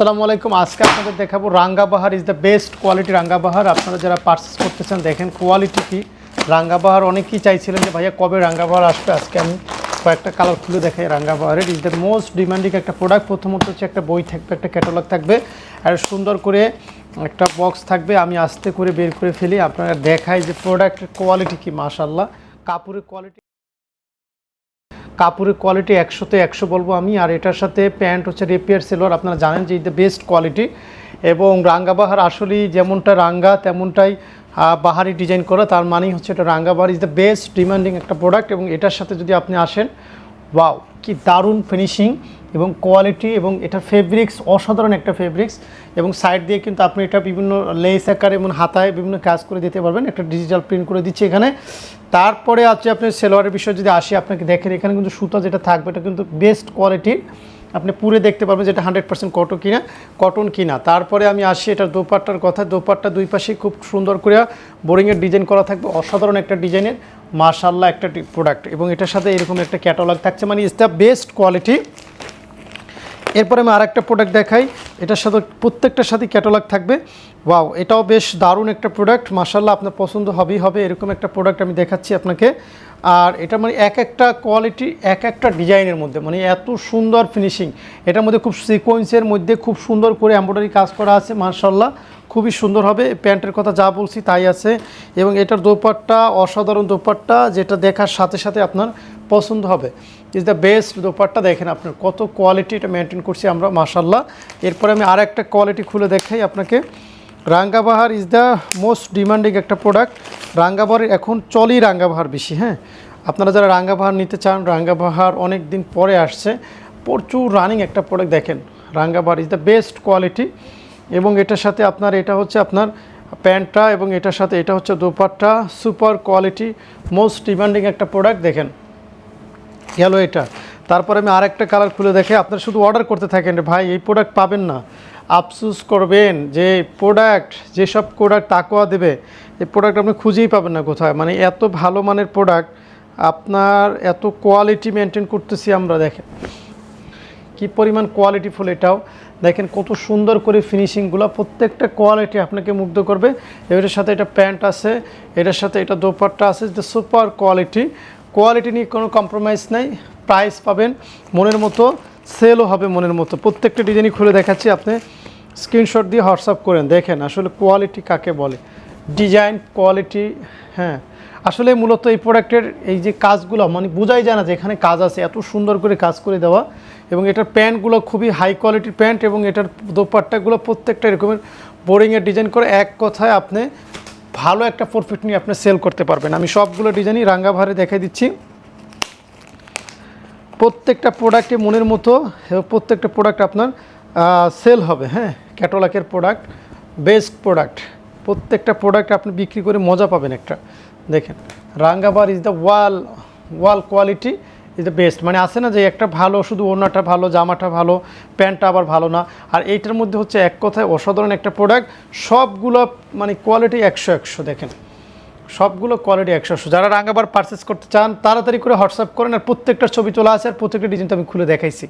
আসসালামু আলাইকুম। আজকে আপনাদের দেখাবো Rangabahar is the best quality Rangabahar. আপনারা যারা পারচেস করতেছেন, দেখেন কোয়ালিটি কি। রাঙ্গাবাহার অনেকেই চাইছিলেন যে, ভাইয়া, কবে রাঙ্গাবাহার আসবে? আজকে আমি কয়েকটা কালার খুলে দেখাই রাঙ্গাবাহারের। ইজ দ্য মোস্ট ডিমান্ডিং একটা প্রোডাক্ট প্রথমত হচ্ছে একটা বই থাকবে, একটা ক্যাটালগ থাকবে। আর সুন্দর করে একটা বক্স থাকবে। আমি আস্তে করে বের করে ফেলি। আপনারা দেখাই যে প্রোডাক্টের কোয়ালিটি কি মাশাল্লাহ কাপড়ের কোয়ালিটি কাপড়ের কোয়ালিটি একশোতে একশো বলব আমি। আর এটার সাথে প্যান্ট হচ্ছে রেপিয়ার সেলোয়ার আপনারা জানেন যে দ্য বেস্ট কোয়ালিটি এবং রাঙ্গাবাহার আসলেই যেমনটা রাঙ্গা, তেমনটাই বাহারি ডিজাইন করা। তার মানেই হচ্ছে এটা Rangabahar is the best demanding একটা প্রোডাক্ট এবং এটার সাথে যদি আপনি আসেন ওয়াও কি দারুণ ফিনিশিং এবং কোয়ালিটি এবং এটা ফেব্রিক্স অসাধারণ একটা ফেব্রিক্স এবং সাইড দিয়ে কিন্তু আপনি এটা বিভিন্ন লেস আকারে এবং হাতায় বিভিন্ন কাজ করে দিতে পারবেন। একটা ডিজিটাল প্রিন্ট করে দিচ্ছে এখানে। তারপরে আছে আপনি সেলোয়ারের বিষয়ে যদি আসি, আপনাকে দেখেন এখানে কিন্তু সুতা যেটা থাকবে, এটা কিন্তু বেস্ট কোয়ালিটির আপনি পুরে দেখতে পারবেন যেটা হান্ড্রেড পার্সেন্ট কটন কিনা কটন কিনা। তারপরে আমি আসি এটার দোপাট্টার কথা। দোপাট্টা দুই পাশে খুব সুন্দর করে বোরিংয়ের ডিজাইন করা থাকবে। অসাধারণ একটা ডিজাইনের মার্শাল্লাহ একটা প্রোডাক্ট এবং এটার সাথে এরকম একটা ক্যাটালগ থাকছে। মানে ইজ দ্য বেস্ট কোয়ালিটি এরপরে আমি আরেকটা প্রোডাক্ট দেখাই। এটার সাথে প্রত্যেকটার সাথে ক্যাটালগ থাকবে। ওয়াও এটাও বেশ দারুণ একটা প্রোডাক্ট মাসাল্লাহ আপনার পছন্দ হবেই হবে। এরকম একটা প্রোডাক্ট আমি দেখাচ্ছি আপনাকে। আর এটা মানে এক একটা কোয়ালিটি এক একটা ডিজাইনের মধ্যে মানে এত সুন্দর ফিনিশিং এটার মধ্যে খুব সিকোয়েন্সের মধ্যে খুব সুন্দর করে এম্ব্রয়ডারি কাজ করা আছে মার্শাল্লাহ খুবই সুন্দর হবে, প্যান্টের কথা যা বলছি তাই আছে। এবং এটার দোপাট্টা, অসাধারণ দোপাট্টা, যেটা দেখার সাথে সাথে আপনার পছন্দ হবে। ইজ দ্য বেস্ট দোপাট্টা, দেখেন আপনার কত কোয়ালিটি এটা মেনটেন করছি আমরা মাসাল্লাহ এরপরে আমি আর একটা কোয়ালিটি খুলে দেখাই আপনাকে। Rangabahar is the most demanding একটা প্রোডাক্ট রাঙ্গাবাহার এখন চলই রাঙ্গাবাহার বেশি হ্যাঁ? আপনারা যারা রাঙ্গাবাহার নিতে চান রাঙ্গাবাহার অনেক দিন পরে আসছে, প্রচুর রানিং একটা প্রোডাক্ট দেখেন। Rangabahar is the best quality এবং এটার সাথে আপনার, এটা হচ্ছে আপনার প্যান্টটা এবং এটার সাথে, এটা হচ্ছে dupatta super quality most demanding একটা প্রোডাক্ট দেখেন। গেল এটা। তারপরে আমি আরেকটা কালার খুলে দেখে, আপনারা শুধু অর্ডার করতে থাকেন ভাই, এই প্রোডাক্ট পাবেন না। আফসুস করবেন যে প্রোডাক্ট যেসব প্রোডাক্ট তাকোয়া দেবে, এই প্রোডাক্ট আপনি খুঁজেই পাবেন না কোথায়। মানে এত ভালো মানের প্রোডাক্ট আপনার এত কোয়ালিটি মেনটেন করতেছি আমরা, দেখেন। কি পরিমাণ কোয়ালিটি ফুল এটাও। দেখেন কত সুন্দর করে ফিনিশিংগুলো প্রত্যেকটা কোয়ালিটি আপনাকে মুগ্ধ করবে। এটার সাথে এটা প্যান্ট আছে, এটার সাথে এটা দোপাট্টা আছে যে সুপার কোয়ালিটি কোয়ালিটি নিয়ে কোনো কম্প্রোমাইজ নাই প্রাইস পাবেন, মনের মতো সেলও হবে মনের মতো। প্রত্যেকটা ডিজাইনই খুলে দেখাচ্ছি আপনি। স্ক্রিনশট দিয়ে হোয়াটসঅ্যাপ করেন, দেখেন আসলে কোয়ালিটি কাকে বলে। ডিজাইন, কোয়ালিটি হ্যাঁ। আসলে মূলত এই প্রোডাক্টের এই যে কাজগুলো মানে বোঝাই যায় না যে এখানে কাজ আছে, এত সুন্দর করে কাজ করে দেওয়া। এবং এটার প্যান্টগুলো খুবই হাই কোয়ালিটির প্যান্ট এবং এটার দোপাট্টাগুলো প্রত্যেকটা এরকমের বোরিংয়ের ডিজাইন করে এক কথায় আপনি ভালো একটা প্রফিট নিয়ে আপনি সেল করতে পারবেন। আমি সবগুলো ডিজাইনই রাঙ্গাভারে দেখাই দিচ্ছি। প্রত্যেকটা প্রোডাক্টে মনের মতো প্রত্যেকটা প্রোডাক্ট আপনার সেল হবে হ্যাঁ? ক্যাটোলাকের প্রোডাক্ট বেস্ট প্রোডাক্ট প্রত্যেকটা প্রোডাক্ট আপনি বিক্রি করে মজা পাবেন একটা। দেখেন Rangabar is the wall wall quality is the best মানে আসে না যে একটা ভালো, শুধু ওড়নাটা ভালো, জামাটা ভালো, প্যান্টটা আবার ভালো না। আর এইটার মধ্যে হচ্ছে এক কথায় অসাধারণ একটা প্রোডাক্ট সবগুলো মানে কোয়ালিটি একশো একশো, দেখেন। সবগুলো কোয়ালিটি একশো একশো। যারা রাঙ্গাবার পারচেস করতে চান, তাড়াতাড়ি করে হোয়াটসঅ্যাপ করেন আর প্রত্যেকটা ছবি চলে আসে আর প্রত্যেকটা ডিজাইন তো আমি খুলে দেখাইছি।